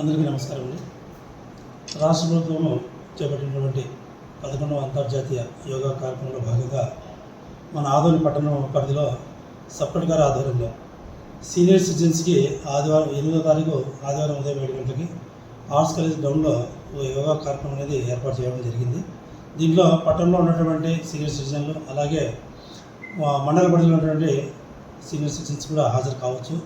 అందరికీ నమస్కారం అండి. రాష్ట్ర ప్రభుత్వము చేపట్టినటువంటి పదకొండవ అంతర్జాతీయ యోగా కార్యక్రమంలో భాగంగా మన ఆదోని పట్టణం పరిధిలో సప్పటి గారి ఆధ్వర్యంలో సీనియర్ సిటిజన్స్కి ఆదివారం ఎనిమిదో తారీఖు ఆదివారం ఉదయం ఏడు గంటలకి ఆర్ట్స్ కాలేజ్ గ్రౌండ్లో ఓ యోగా కార్యక్రమం అనేది ఏర్పాటు చేయడం జరిగింది. దీంట్లో పట్టణంలో ఉన్నటువంటి సీనియర్ సిటిజన్లు అలాగే మండల పరిధిలో ఉన్నటువంటి సీనియర్ సిటిజన్స్ కూడా హాజరు కావచ్చు.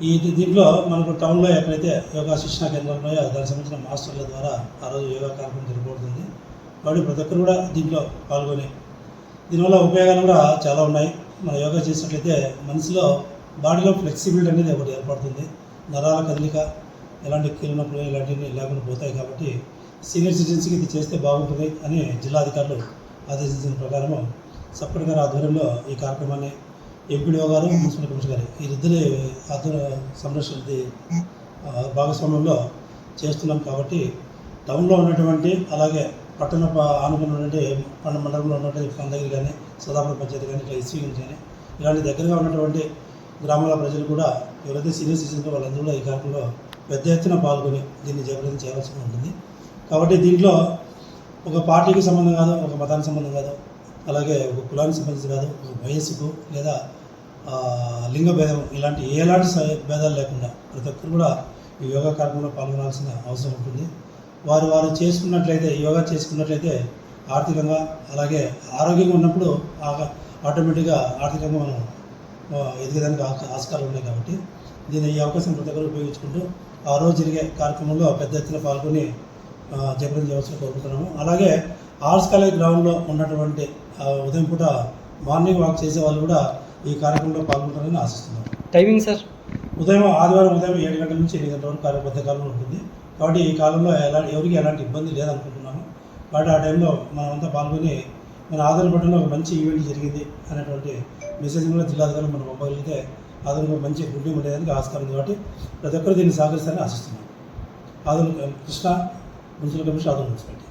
ఈ దీంట్లో మనకు టౌన్లో ఎక్కడైతే యోగా శిక్షణ కేంద్రాలు ఉన్నాయో దానికి సంబంధించిన మాస్టర్ల ద్వారా ఆ రోజు యోగా కార్యక్రమం జరగబడుతుంది కాబట్టి ప్రతి ఒక్కరు కూడా దీంట్లో పాల్గొని దీనివల్ల ఉపయోగాలు కూడా చాలా ఉన్నాయి. మన యోగా చేసినట్లయితే మనిషిలో బాడీలో ఫ్లెక్సిబిలిటీ అనేది ఒకటి ఏర్పడుతుంది. నరాల కదలిక ఎలాంటి కీలనప్పుడు ఇలాంటివి లేకుండా పోతాయి కాబట్టి సీనియర్ సిటిజన్స్కి ఇది చేస్తే బాగుంటుంది అని జిల్లా అధికారులు ఆదేశించిన ప్రకారము సప్పటి గారి ఆధ్వర్యంలో ఈ కార్యక్రమాన్ని ఎంపీడీఓ గారు మున్సిపల్ కమిషనర్ గారు వీరిద్దరి ఆధ్వర్య సంరక్షణది భాగస్వామ్యంలో చేస్తున్నాం కాబట్టి టౌన్లో ఉన్నటువంటి అలాగే పట్టణ ప- ఆనుకుని ఉన్నటువంటి మండలంలో ఉన్నటువంటి పందగిరి కానీ సదాపురం పంచాయతీ కానీ ఇట్లా ఎస్వీ కానీ ఇలాంటి దగ్గరగా ఉన్నటువంటి గ్రామాల ప్రజలు కూడా ఎవరైతే సీనియర్ సిటిజన్తో వాళ్ళందరూ కూడా ఈ కార్యక్రమంలో పెద్ద ఎత్తున పాల్గొని దీన్ని జయప్రదం చేయవలసి ఉంటుంది. కాబట్టి దీంట్లో ఒక పార్టీకి సంబంధం కాదు ఒక మతానికి సంబంధం కాదు అలాగే ఒక కులానికి సంబంధించి కాదు ఒక వయస్సుకు లేదా లింగ భేదం ఇలాంటి ఎలాంటి స- భేదాలు లేకుండా ప్రతి ఒక్కరు కూడా ఈ యోగా కార్యక్రమంలో పాల్గొనాల్సిన అవసరం ఉంటుంది. వారు వారు చేసుకున్నట్లయితే యోగా చేసుకున్నట్లయితే ఆర్థికంగా అలాగే ఆరోగ్యంగా ఉన్నప్పుడు ఆ- ఆటోమేటిక్గా ఆర్థికంగా మనం ఎదిగేదానికి ఆస్కారాలు ఉన్నాయి కాబట్టి దీని ఈ అవకాశం ప్రతి ఒక్కరు ఉపయోగించుకుంటూ ఆ రోజు జరిగే కార్యక్రమంలో పెద్ద ఎత్తున పాల్గొని జగన్ జయప్రదం చేయవలసిన కోరుకుంటున్నాము. అలాగే ఆర్ట్స్ కాలేజ్ గ్రౌండ్లో ఉన్నటువంటి ఉదయం పూట మార్నింగ్ వాక్ చేసే వాళ్ళు కూడా ఈ కార్యక్రమంలో పాల్గొంటారని ఆశిస్తున్నాం. Timing sir? ఉదయం ఆదివారం ఉదయం ఏడు గంటల నుంచి ఎనిమిది గంటల వరకు కాలంలో ఉంటుంది. కాబట్టి ఈ కాలంలో ఎలా ఎవరికి ఎలాంటి ఇబ్బంది లేదనుకుంటున్నాను కాబట్టి ఆ టైంలో మనమంతా పాల్గొని మన ఆదరణ పట్టణంలో ఒక మంచి ఈవెంట్ జరిగింది అనేటువంటి మెసేజ్ కూడా జిల్లాధికారులు మనం పంపగలిగితే ఆదరణలో మంచి గుడ్డి ఉండేదానికి ఆస్కారం ఉంది. కాబట్టి ప్రతి ఒక్కరు దీన్ని సహకరిస్తారని ఆశిస్తున్నాను ఆదరణ కృష్ణ మున్సిపల్ కమిషన్ ఆదరణ మున్సిపాలిటీ.